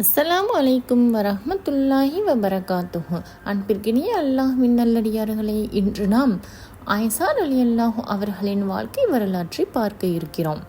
அஸ்ஸலாமு அலைக்கும் வரமத்துல்லாஹி வபரகாத்துஹு. அன்பிற்கினிய அல்லாஹ்வின் நல்லடியார்களே இன்று நாம் ஆயசார் அலி அல்லாஹு அவர்களின் வாழ்க்கை வரலாற்றை பார்க்க இருக்கிறோம்.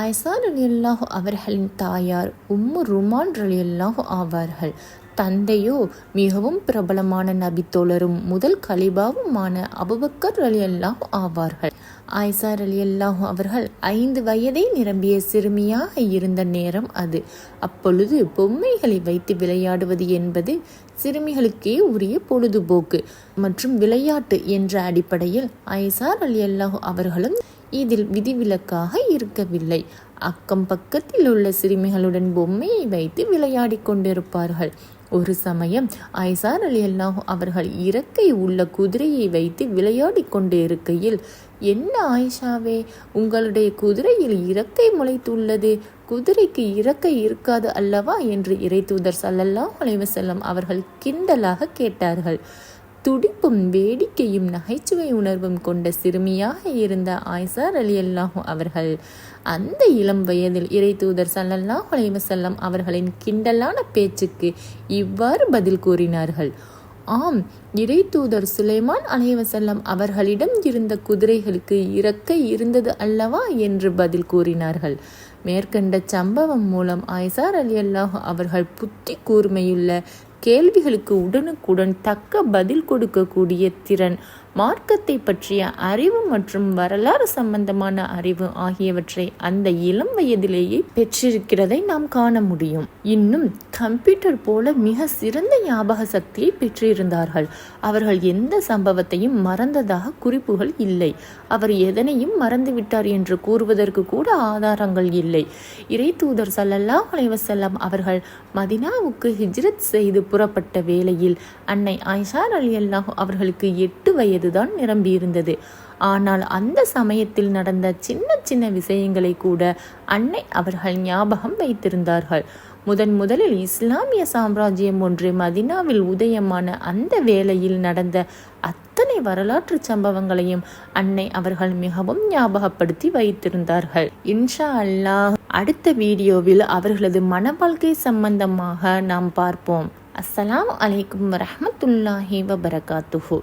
ஆயசார் அலி அல்லாஹு அவர்களின் தாயார் உம்மு ருமான் அலி அல்லாஹு ஆவார்கள். தந்தையோ மிகவும் பிரபலமான நபித்தோழரும் முதல் கலிபாவுமான அபுபக்கர் அலி அல்லாஹ் ஆவார்கள். ஆயிசார் அலி அல்லாஹ் அவர்கள் ஐந்து வயதை நிரம்பிய சிறுமியாக இருந்த நேரம் அது. அப்பொழுது பொம்மைகளை வைத்து விளையாடுவது என்பது சிறுமிகளுக்கே உரிய பொழுதுபோக்கு. மற்றும் விளையாட்டு என்ற அடிப்படையில் ஐசார் அலி அல்லாஹு அவர்களும் இதில் விதிவிலக்காக இருக்கவில்லை. அக்கம் பக்கத்தில் உள்ள சிறுமிகளுடன் பொம்மையை வைத்து விளையாடி கொண்டிருப்பார்கள். ஒரு சமயம் ஐசார் அலி அல்லாஹு அவர்கள் இறக்கை உள்ள குதிரையை வைத்து விளையாடி கொண்டு இருக்கையில் என்ன ஆயிஷாவே? உங்களுடைய குதிரையில் இறக்கை முளைத்துள்ளது. குதிரைக்கு இறக்கை இருக்காது அல்லவா? என்று இறைத்தூதர் சல்லல்லாஹ் அலைவசல்லம் அவர்கள் கிண்டலாக கேட்டார்கள். துடிப்பும் வேடிக்கையும் நகைச்சுவை உணர்வும் கொண்ட சிறுமியாக இருந்த ஆயிசார் அலி அல்லாஹூ அவர்கள் அந்த இளம் வயதில் இறை தூதர் சல்லல்லாஹ் அலைவசல்லம் அவர்களின் கிண்டலான பேச்சுக்கு இவ்வாறு பதில் கூறினார்கள். ஆம் இறை தூதர் சுலைமான் அலைவசல்லம் அவர்களிடம் இருந்த குதிரைகளுக்கு இறக்கை இருந்தது அல்லவா என்று பதில் கூறினார்கள். மேற்கண்ட சம்பவம் மூலம் ஐசார் அலி அல்லாஹ் அவர்கள் புத்தி கூர்மையுள்ள கேள்விகளுக்கு உடனுக்குடன் தக்க பதில் கொடுக்கக்கூடிய திறன் மார்க்கத்தை பற்றிய அறிவு மற்றும் வரலாறு சம்பந்தமான அறிவு ஆகியவற்றை அந்த இளம் வயதிலேயே பெற்றிருக்கிறதை நாம் காண முடியும். இன்னும் கம்ப்யூட்டர் போல மிக சிறந்த ஞாபக சக்தியை பெற்றிருந்தார்கள். அவர்கள் எந்த சம்பவத்தையும் மறந்ததாக குறிப்புகள் இல்லை. அவர் எதனையும் மறந்துவிட்டார் என்று கூறுவதற்கு கூட ஆதாரங்கள் இல்லை. இறை தூதர் சல்லல்லா அலைவசல்லாம் அவர்கள் மதினாவுக்கு ஹிஜ்ரத் செய்து புறப்பட்ட வேளையில் அன்னை ஆயிஷார் அலி அல்லாஹ் அவர்களுக்கு எட்டு வயது வயதுதான் நிரம்பியிருந்தது. ஆனால் அந்த சமயத்தில் நடந்த சின்ன சின்ன விஷயங்களை கூட அன்னை அவர்கள் ஞாபகம் வைத்திருந்தார்கள். முதன் முதலில் இஸ்லாமிய சாம்ராஜ்யம் ஒன்று மதினாவில் உதயமான அந்த வேளையில் நடந்த அத்தனை வரலாற்று சம்பவங்களையும் அன்னை அவர்கள் மிகவும் ஞாபகப்படுத்தி வைத்திருந்தார்கள். இன்ஷா அல்லாஹ். அடுத்த வீடியோவில் அவர்களது மன வாழ்க்கை சம்பந்தமாக நாம் பார்ப்போம். அஸ்ஸலாம் அலைக்கும் வரமத்துல்லாஹி வபரகாத்துஹு.